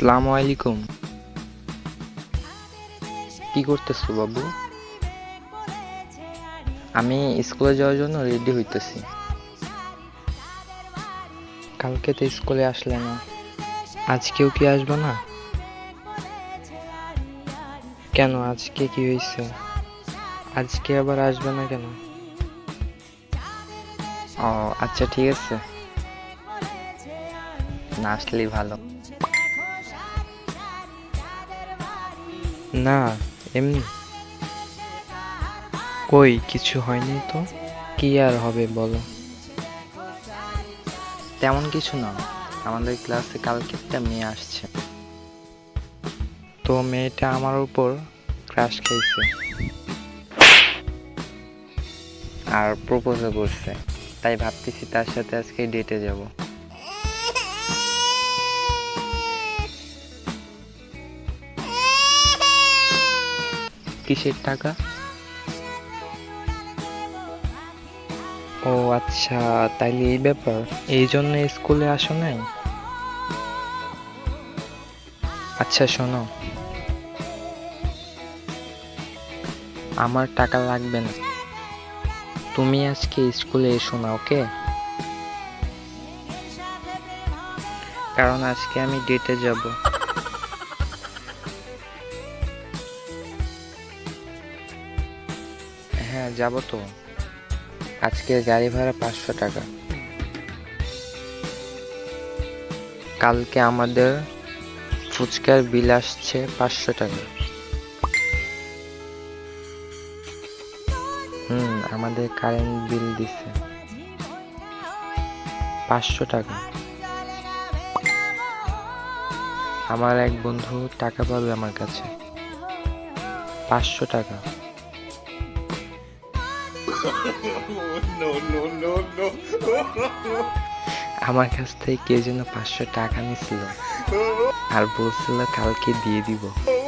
আসসালামু আলাইকুম। কি করতেছো বাবু? আমি স্কুলে যাওয়ার জন্য রেডি হইতেছি। কালকে তো স্কুলে আসলে না। আজকেও কি আসবে না? কেন আজকে কি হয়েছে আজকে আবার আসবে না কেন? ও আচ্ছা ঠিক আছে। না আসলেই ভালো। না, এমনি। কই, কিছু হয়নি তো? কি আর হবে বলো? তেমন কিছু না। আমাদের ক্লাসে কালকে একটা মেয়ে আসছে। তো মেয়েটা আমার উপর ক্রাশ খাইছে। আর প্রপোজও করছে। তাই ভাবতেছি তার সাথে আজকে ডেটে যাব। কিসের টাকা? ও আচ্ছা তাইলে এই ব্যাপার। এই জন্য স্কুলে আসো নাই? আচ্ছা শোনো। আমার টাকা লাগবে না। তুমি আজকে স্কুলে এসো না, ওকে? কারণ আজকে আমি ডেটে যাব। হ্যাঁ যাব তো। আজকে গাড়ি ভাড়া পাঁচশো টাকা। কালকে আমাদের ফুচকার বিল আসছে পাঁচশো টাকা। হুম, আমাদের কারেন্ট বিল দিছে। পাঁচশো টাকা। আমার এক বন্ধু টাকা পাবে আমার কাছে। পাঁচশো টাকা. আমার কাছ থেকে কে যেন পাঁচশো টাকা নিছিল। আর বলছিল কালকে দিয়ে দিব। Oh